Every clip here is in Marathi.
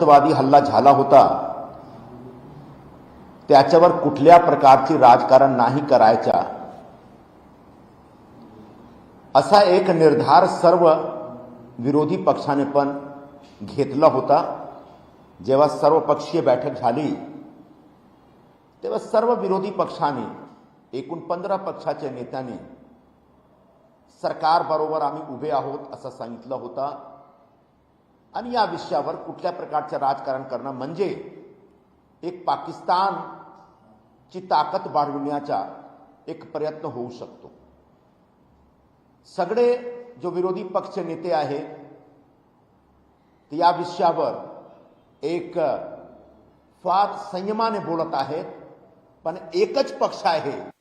वादी हल्ला झाला होता. त्याच्यावर कुठल्या प्रकारची राजकारण नाही करायचा. असा एक निर्धार सर्व विरोधी पक्षाने पण घेतला होता. जेव्हा सर्वपक्षीय बैठक झाली तेव्हा सर्व विरोधी पक्षाने एकूण पंधरा पक्षाच्या नेत्यांनी सरकारबरोबर आम्ही उभे आहोत असं सांगितलं होतं. आणि या विषयावर कुठल्या प्रकारचं राजकारण करणं म्हणजे एक पाकिस्तानची ताकद वाढविण्याचा एक प्रयत्न होऊ शकतो. सगळे जो विरोधी पक्ष नेते आहेत ते या विषयावर एक फार संयमाने बोलत आहेत पण एकच पक्ष आहे.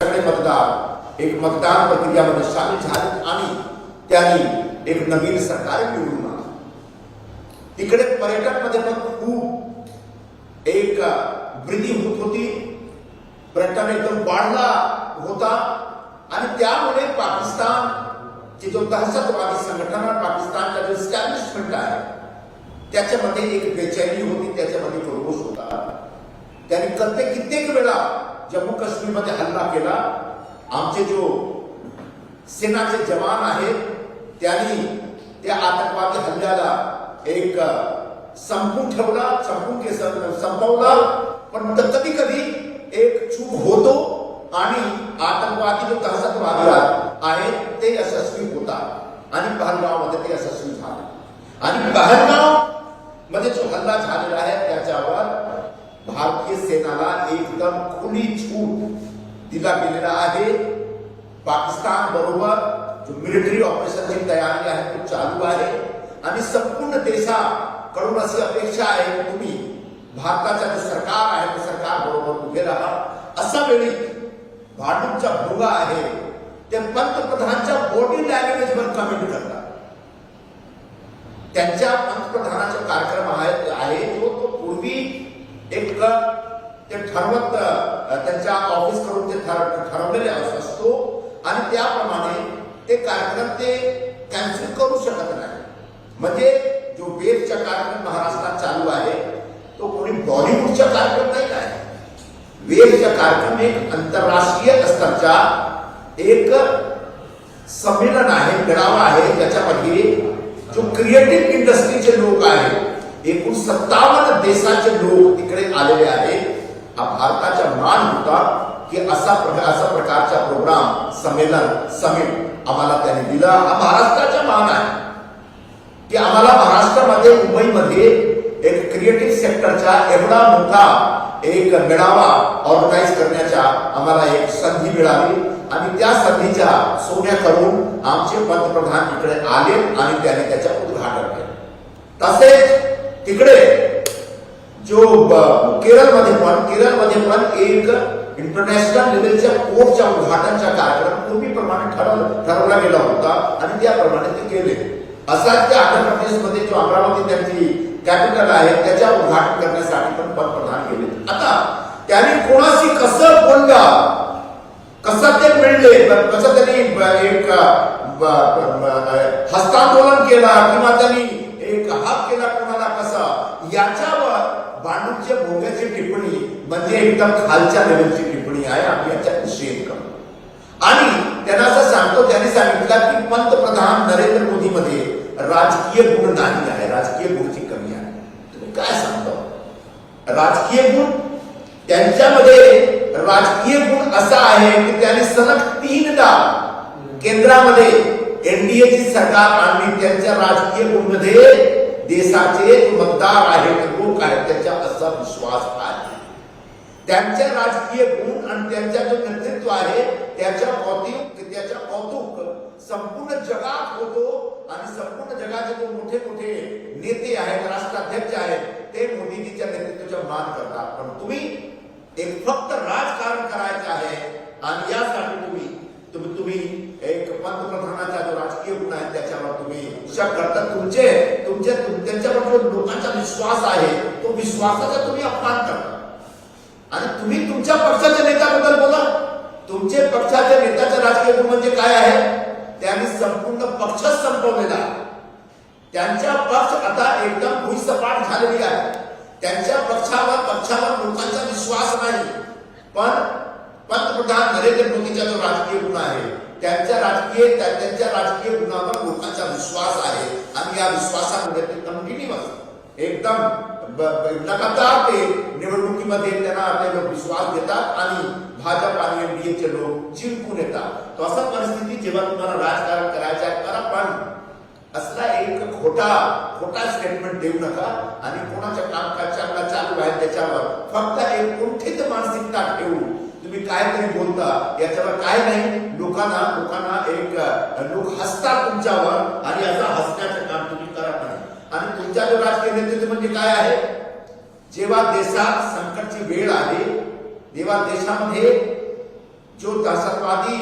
सगळे मतदार एक मतदान प्रक्रियामध्ये सामील झाले आणि त्यांनी एक नवीन सरकार निवडून आणलं. पर्यटन पर्यटनमध्ये पण खूप एक वृद्धी होत होती. पर्यटन एकदम वाढला होता आणि त्यामुळे पाकिस्तानची जो दहशतवादी संघटना पाकिस्तानचा जो स्टॅब्लिशमेंट आहे त्याच्यामध्ये एक बेचैनी होती त्याच्यामध्ये खरगोश होता. त्यांनी कित्येक कित्येक वेळा जम्मू काश्मीरमध्ये हल्ला केला. आमचे जो सेनाचे जवान आहेत त्यांनी त्या आतंकवादी हल्ल्याला एक संपून ठेवला संपून के संपवला. पण कधी कधी एक चूक होतो आणि आतंकवादी जो दहशतवादी आहे ते यशस्वी होतात. आणि पहलगावमध्ये ते यशस्वी झाले. आणि पहलगावमध्ये जो हल्ला झालेला आहे त्याच्यावर भारतीय सेनाला एकदम खुली छूट दिला गेलेला आहे. पाकिस्तान बरोबर जो मिलिटरी ऑपरेशनची तयारी आहे तो चालू आहे. आणि संपूर्ण देशाकडून अशी अपेक्षा आहे की तुम्ही भारताचा जे सरकार आहे ते सरकार बरोबर उभे राहा. असा वेळी भांडूपचा भोगा आहे ते पंतप्रधानच्या बॉडी लँग्वेजवर कमेंट करतात. त्यांच्या पंतप्रधानाचा कार्यक्रम आहे आहे तो पूर्वी एक ते ठरवत त्यांच्या ऑफिस करून ते ठरवलेले असतो. आणि त्याप्रमाणे ते कार्यक्रम ते कॅन्सल करू शकत नाही. म्हणजे जो वेदचा कार्यक्रम महाराष्ट्रात चालू आहे तो कोणी बॉलिवूडचा कार्यक्रम नाही आहे वेदचा कार्यक्रम एक आंतरराष्ट्रीय स्तरचा एक संमेलन आहे मेळावा आहे. त्याच्यामध्ये जो क्रिएटिव्ह इंडस्ट्रीचे लोक आहेत एकूण सत्तावन्न देशाचे लोक तिकडे आलेले आहेत. हा भारताचा मान होता की असा प्रकार असा प्रकारचा प्रोग्राम संमेलन समिट आम्हाला त्याने दिला. हा महाराष्ट्राचा मान आहे. की आम्हाला महाराष्ट्रामध्ये मुंबईमध्ये एक क्रिएटिव्ह सेक्टरचा एवढा मोठा एक मेळावा ऑर्गनाईज करण्याचा आम्हाला एक संधी मिळाली. आणि त्या संधीच्या सोन्या करून आमचे पंतप्रधान इकडे आले आणि त्याने त्याचं उद्घाटन केलं. तसेच तिकडे जो केरळमध्ये पण केरळमध्ये पण एक इंटरनॅशनल लेवलच्या कोर्टच्या उद्घाटनचा कार्यक्रम पूर्वीप्रमाणे ठरवला ठरवला गेला होता आणि त्याप्रमाणे ते केले. असाच त्या आंध्र प्रदेशमध्ये जो अमरावती त्यांची कॅपिटल आहे त्याच्या उद्घाटन करण्यासाठी पण पंतप्रधान गेले. आता त्यांनी कोणाशी कसं बोलला? कसं ते मिळले? कसं त्यांनी एक हस्तांदोलन केला? किंवा त्यांनी एक हात केला? याच्यावर बांडूच्या भोग्याची टिप्पणी म्हणजे एकदम खालच्या लेवलची टिप्पणी आहे आम्ही याच्यात निषेध करतो. आणि त्यांना असं सांगतो त्यांनी सांगितलं की पंतप्रधान नरेंद्र मोदी मध्ये राजकीय गुण नाही आहे राजकीय गुणची कमी आहे. तुम्ही काय सांगतो? राजकीय गुण? त्यांच्यामध्ये राजकीय गुण असा आहे की त्यांनी सलग तीनदा केंद्रामध्ये एनडीएची सरकार आणली त्यांच्या राजकीय गुणमध्ये देशाचे मतदार आहेत लोक आहेत, त्यांच्या असा विश्वास आहे. राजकीय गुण आणि त्यांच्या जो नेतृत्व आहे, त्याच्या कौतुक त्याच्या कौतुक संपूर्ण जगात होतो आणि संपूर्ण जगाचे जो मोठे मोठे नेते आहेत, राष्ट्राध्यक्ष आहेत, ते मोदीजीच्या नेतृत्वाचा मान करतात. पण तुम्ही एक फक्त राजकारण करायचं आहे आणि यासाठी तुम्ही तुम्ही एक पंतप्रधानाचा जो राजकीय गुण आहे त्याच्यावर तुम्ही शक करता. तुमचे तुमचे तुम- त्यांच्यावर जो लोकांचा विश्वास आहे तो विश्वासाचा तुम्ही अपमान करता आणि तुम्ही तुमच्या पक्षाच्या नेत्याबद्दल बोला. तुमचे पक्षाच्या नेत्याचा राजकीय गुण म्हणजे काय आहे? त्यांनी संपूर्ण पक्षच संपवलेला आहे. त्यांच्या पक्ष आता एकदम भुईसपाट झालेली आहे. त्यांच्या पक्षावर पक्षावर लोकांचा विश्वास नाही. पण पंतप्रधान नरेंद्र मोदीचा जो राजकीय गुण आहे त्यांच्या राजकीय त्यांच्या राजकीय गुणावर लोकांचा विश्वास आहे. आणि या विश्वासामुळे ते कंटिन्युअस एकदम लगातार ते निवडणुकीमध्ये त्यांना ते विश्वास देतात आणि भाजप आणि एनडीएचे लोक जिंकून येतात. तो परिस्थिती जेव्हा तुम्हाला राजकारण करायचं आहे करा पण. असला एक खोटा खोटा स्टेटमेंट देऊ नका आणि कोणाच्या कामकाज चांगला चालू आहे त्याच्यावर फक्त एक कुंठित मानसिकता ठेवून तुम्ही काय तरी बोलता याच्यावर काय नाही. लोकांना लोकांना एक लोक हसतात तुमच्यावर आणि याचा हसण्याचं काम तुम्ही करत नाही आणि तुमच्या जो राजकीय नेतृत्व म्हणजे काय आहे? जेव्हा देशात संकटची वेळ आहे तेव्हा देशामध्ये जो दहशतवादी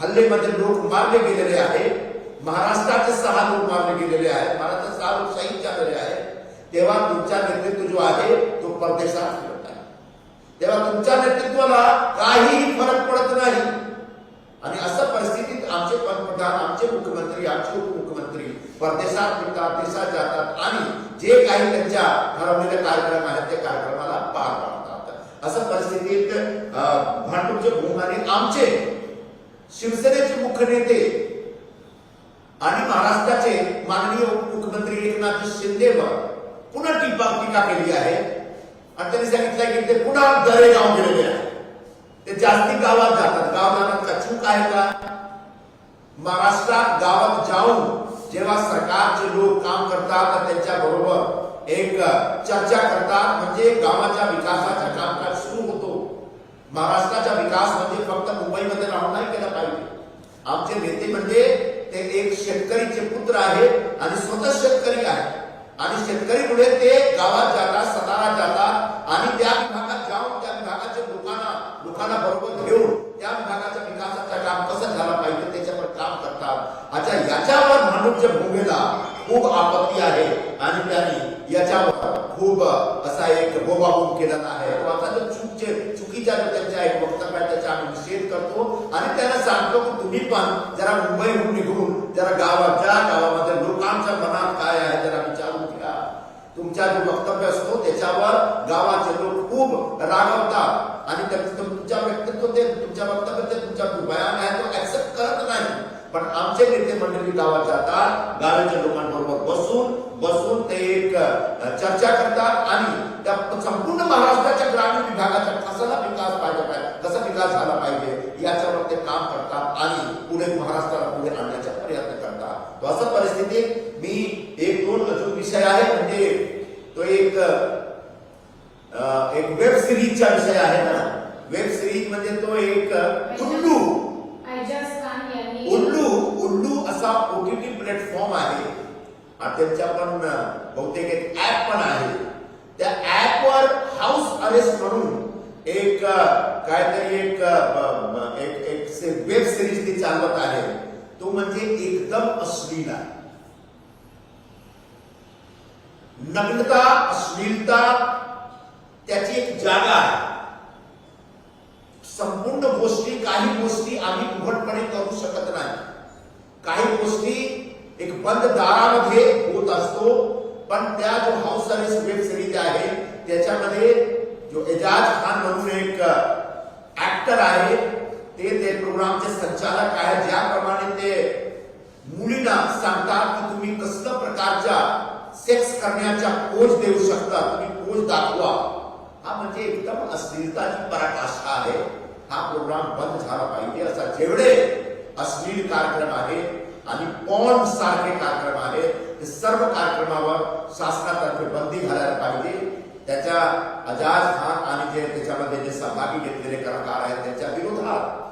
हल्लेमध्ये लोक मारले गेलेले आहेत महाराष्ट्राचे सहा लोक मारले गेलेले आहेत महाराष्ट्रात सहा लोक शहीद झालेले आहेत तेव्हा तुमचा नेतृत्व जो आहे तो परदेशात तेव्हा तुमच्या नेतृत्वाला काहीही फरक पडत नाही. आणि अशा परिस्थितीत आमचे पंतप्रधान आमचे मुख्यमंत्री आमचे उपमुख्यमंत्री परदेशात फिरतात देशात जातात आणि जे काही त्यांच्या ठरवलेले कार्यक्रम आहेत त्या कार्यक्रमाला पार पाडतात. अशा परिस्थितीत अं, भांडूपचे भूमाने आमचे शिवसेनेचे मुख्य नेते आणि महाराष्ट्राचे माननीय उपमुख्यमंत्री एकनाथ शिंदेवर पुन्हा टीपा टीका केली आहे. आणि त्यांनी सांगितलं की ते पुन्हा दरे गाव गेलेले आहे ते जास्ती गावात जातात. गाव जाण्यात का चूक आहे का? महाराष्ट्रात गावात जाऊन जेव्हा सरकारचे लोक काम करतात तर त्यांच्या बरोबर एक चर्चा करतात. म्हणजे गावाच्या विकासाचा कामकाज सुरू होतो. महाराष्ट्राचा विकास म्हणजे फक्त मुंबईमध्ये राहून नाही केला पाहिजे. आमचे नेते म्हणजे ते एक शेतकरीचे पुत्र आहे आणि स्वतः शेतकरी आहे आणि शेतकरी पुढे ते गावात जातात सतारात जातात आणि त्या विभागात जाऊन त्या विभागाचे लोकांना लोकांना बरोबर घेऊन त्या विभागाच्या विकासाचं काम कसं झालं पाहिजे त्याच्यावर काम करतात. अच्छा याच्यावर माणूसच्या भूमीला खूप आपत्ती आहे आणि त्यांनी याच्यावर खूप असा एक बोबाबून केलेला आहे. तो आता जो चुकीचे चुकीच्या त्यांच्या एक वक्तव्य त्याचा आम्ही निषेध करतो आणि त्यांना सांगतो की तुम्ही पण जरा मुंबईहून निघून जरा गावात ज्या गावामध्ये लोकांच्या मनात तुमचा जो वक्तव्य असतो त्याच्यावर गावाचे लोक खूप रागवतात. आणि त्या- तुमच्या व्यक्तित्व ते तुमच्या वक्तव्य ते तुमच्या बयान आहे तो ऍक्सेप्ट करत नाही. पण आमचे नेते मंडळी गावात जातात गावाच्या लोकांबरोबर बसून बसून ते एक चर्चा करतात आणि त्या संपूर्ण महाराष्ट्राच्या ग्रामीण विभागाचा कसा विकास पाहिजे पाहिजे कसा विकास झाला पाहिजे याच्यावर ते काम करतात आणि पुढे महाराष्ट्राला पुढे आणण्याचा प्रयत्न करतात. असं परिस्थितीत मी एक दोन जो विषय आहे म्हणजे तो एक एक वेब सिरीजचा विषय आहे ना. वेब सिरीज म्हणजे तो एक उल्लू. उल्लू उल्लू असा ओटीटी प्लॅटफॉर्म आहे. त्यांच्या पण बहुतेक एक ऍप पण आहे. त्या ऍपवर हाऊस अरेस्ट म्हणून एक काहीतरी एक ब- एक एक वेब सिरीज ती चालवत आहे. तो म्हणजे एकदम अश्लील आहे. नग्नता अश्लीलता त्याची एक जागा आहे. संपूर्ण गोष्टी काही गोष्टी आम्ही उघडपणे करू शकत नाही. काही गोष्टी एक बंद दारामध्ये होत असतो पण त्या जो हाऊस सर्व्हिस वेब सिरीज आहे त्याच्यामध्ये जो एजाज खान म्हणून एक uh, ऍक्टर आहे ते ते प्रोग्रामचे संचालक आहेत ज्याप्रमाणे ते मुलींना सांगतात की तुम्ही कसल्या प्रकारच्या सेक्स करण्याच्या पोज देऊ शकता तुम्ही पोज दाखवा. हा म्हणजे एकदम अश्लीलताची पराकाष्ठा आहे. हा प्रोग्राम बंद झाला पाहिजे असा जेवढे अश्लील कार्यक्रम आहे आणि पॉन सारखे कार्यक्रम आहे हे सर्व कार्यक्रमावर शासनातर्फे बंदी घालायला पाहिजे. त्याच्या अजाज खान आणि जे त्याच्यामध्ये जे सहभागी घेतलेले कलाकार आहेत त्यांच्या विरोधात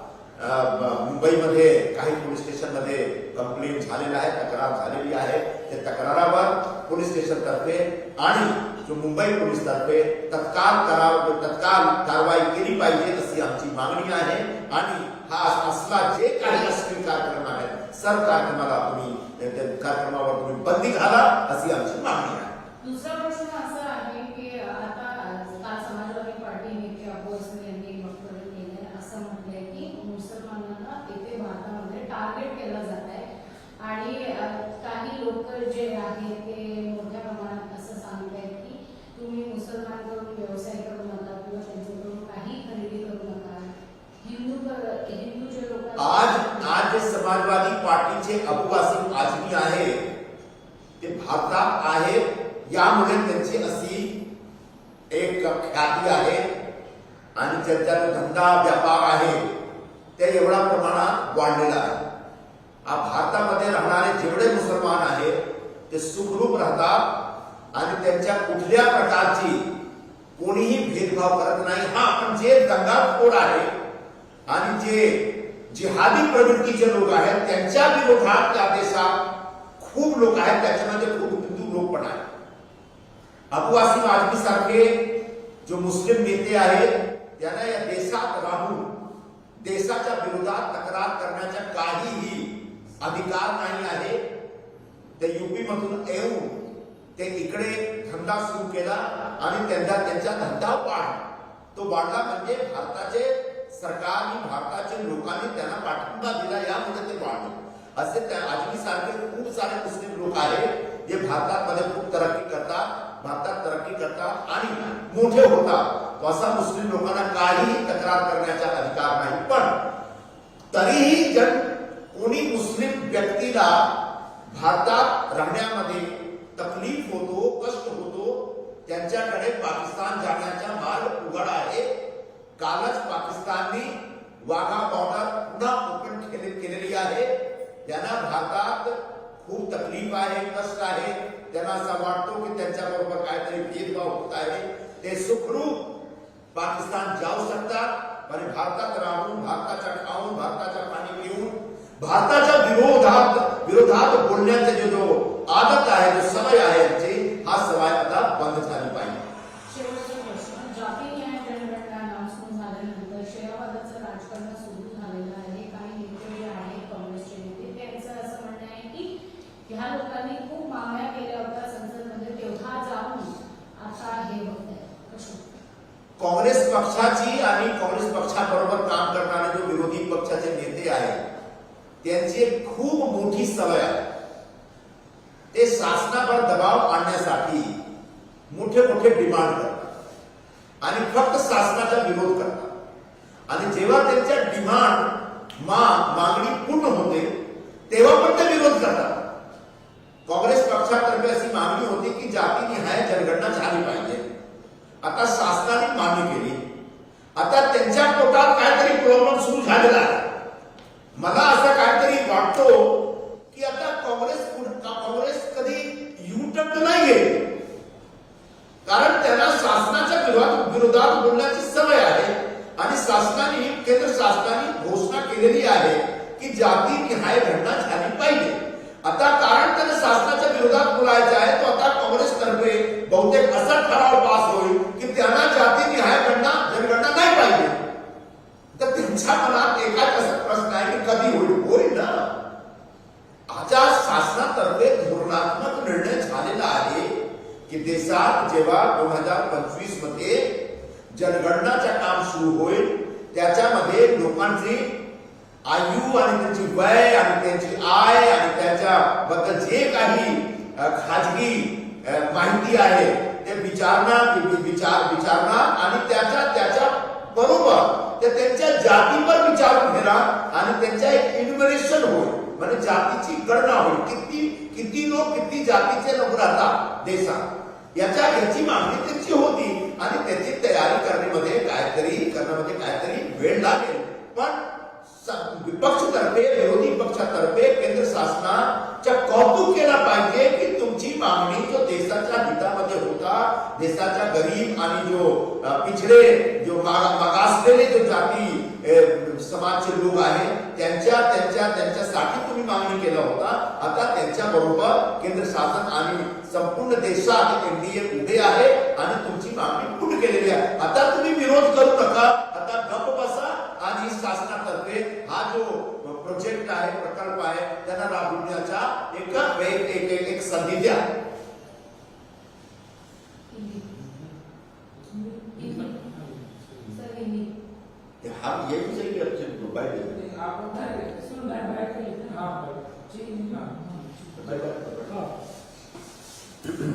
मुंबईमध्ये काही पोलीस स्टेशनमध्ये कंप्लेंट झालेला आहे तक्रार झालेली आहे. त्या तक्रारावर पोलीस स्टेशन तर्फे आणि जो मुंबई पोलीस तर्फे तत्काळ कराव तत्काळ कारवाई केली पाहिजे अशी आमची मागणी आहे. आणि हा असला जे काही असतील कार्यक्रम आहेत सर्व कार्यक्रमाला तुम्ही कार्यक्रमावर तुम्ही बंदी घाला अशी आमची मागणी आहे दुसरा प्रश्न असा आहे की आता काल समाजवादी पार्टी नेते अबू हसन यांनी एक वक्तव्य केलंय असं म्हटलंय की मुसलमानांना येथे भारतामध्ये टार्गेट केलं जात आहे आणि अ, काही लोक जे आहे ते मोठ्या प्रमाणात असं सांगतायत की तुम्ही मुसलमानकडून व्यवसाय करू नका किंवा त्यांच्याकडून काही खरेदी करू नका. हिंदू हिंदू जे लोक आज आज जे समाजवादी पार्टीचे अबू आजमी आहे ते भारतात आहे यामुळे त्यांची अशी एक ख्याती आहे आणि त्यांचा धंदा व्यापार आहे ते एवढ्या प्रमाणात वाढलेला आहे. हा भारतामध्ये राहणारे जेवढे मुसलमान ते सुखरूप त्यांच्या कुठल्या प्रकारची कोणीही भेदभाव करत नाही. हा जे दंगाखोर आहे जे जिहादी प्रवृत्तीचे हिंदू आजमी जो मुस्लिम नेते देशाच्या विरोधात तक्रार करण्याचा काहीही अधिकार नाही आहे. ते युपी मधून येऊन ते इकडे धंदा सुरू केला आणि त्यांचा त्यांचा धंदा वाढ तो वाढला म्हणजे भारताचे सरकारने भारताच्या लोकांनी त्यांना पाठिंबा दिला यामुळे ते वाढले. असे त्या आजमी सारखे खूप सारे मुस्लिम लोक आहेत जे भारतामध्ये खूप तरक्की करतात भारतात तरक्की करतात आणि मोठे होतात. असा मुस्लिम लोकांना काहीही तक्रार करण्याचा अधिकार नाही. पण तरीही जन कोणी मुस्लिम व्यक्तीला भारतात राहण्यामध्ये तकलीफ़ होतो, कष्ट होतो, त्यांच्याकडे पाकिस्तान जाण्याचा मार्ग उघड आहे. कालच पाकिस्ताननी वाघा बॉर्डर पुन्हा ओपन केलेली आहे. त्यांना भारतात खूप तकलीफ़ आहे, कष्ट आहे. त्यांना असं वाटतो की त्यांच्या बरोबर काहीतरी भेदभाव होत आहे. ते सुखरूप पाकिस्तान जाऊ शकतात. आणि भारतात राहून, भारताच्या खाऊन भारताचं पाणी पिऊन भारताच्या विरोधात विरोधात बोलण्याचे जो जो आदत आहे जो सवय आहे यांची हा सवय आता बंद झाली पाहिजे. त्यांचं ह्या लोकांनी खूप मागण्या केल्या होत्या संसदमध्ये तेव्हा जाऊन आता हे होत आहे काँग्रेस पक्षाची आणि काँग्रेस पक्षाबरोबर काम करणारे जो विरोधी पक्षाचे नेते आहेत त्यांची एक खूप मोठी सवय आहे. ते शासनावर दबाव आणण्यासाठी मोठे मोठे डिमांड करतात. आणि फक्त शासनाचा विरोध करतात. आणि जेव्हा त्यांच्या डिमांड मा मागणी पूर्ण होते तेव्हा पण ते विरोध करतात. काँग्रेस पक्षातर्फे अशी मागणी होती की जातीनिहाय जनगणना झाली पाहिजे. आता शासनाने मागणी केली आता त्यांच्या पोटात काहीतरी प्रॉब्लेम सुरू झालेला आहे मला असं काहीतरी वाटतो की आता काँग्रेस पुढ- का- काँग्रेस कधी युटर्न नाही घेत कारण त्यांना शासनाच्या विरोधात विरोधात बोलण्याची सवय आहे आणि शासनाने केंद्र शासनाने घोषणा केलेली आहे की जाती निहाय घटना झाली पाहिजे आता कारण त्यांना शासनाच्या विरोधात बोलायचं आहे तो आता काँग्रेस तर्फे बहुतेक असा ठराव पास होईल की त्यांना जाती निहाय घटना जनगणना नाही पाहिजे तुमच्या मनात एकाच असा प्रश्न आहे की कधी होईल होईल ना आता शासनातर्फे धोरणात्मक निर्णय झालेला आहे की देसा जेव्हा दोन हजार पंचवीसमध्ये जनगणनाचं काम सुरू होईल त्याच्यामध्ये लोकांची आयु आणि त्यांची वय आणि त्यांची आय आणि त्याच्याबद्दल जे काही खाजगी माहिती आहे ते विचारणा विचार विचारणा आणि त्याच्या त्याच्या बरोबर ते त्यांच्या जातीवर विचारून घेणार आणि त्यांच्या एक इन्व्हेरेशन होईल. म्हणजे जातीची गणना होईल. किती किती लोक किती जातीचे लोक राहतात देशात. याच्या याची मागणी त्यांची होती आणि त्याची तयारी करण्यामध्ये काहीतरी करण्यामध्ये काहीतरी वेळ लागेल. पण स- विपक्षतर्फे विरोधी पक्षातर्फे केंद्र शासनाच्या कौतुक केलं पाहिजे की तुमची मागणी जो देशाच्या हितामध्ये होता, देशाच्या गरीब आणि जो पिछडे, जो मागासलेले जो जाती समाजचे लोक त्यांच्या त्यांच्या, त्यांच्यासाठी तुम्ही मागणी केला होता. आता त्यांच्या बरोबर केंद्र शासन आणि संपूर्ण देशात एनडीए उभे आहे आणि तुमची मागणी पूर्ण केलेली आहे. आता तुम्ही विरोध करू नका. आता गप्प बसा आणि प्रोजेक्ट आहे प्रकल्प आहे त्यांना राबविण्याचा एक एक एक एक, संधी द्या. हिंदी हिंदी सर हिंदी हा ये भी चाहिए अपने मोबाइल में तो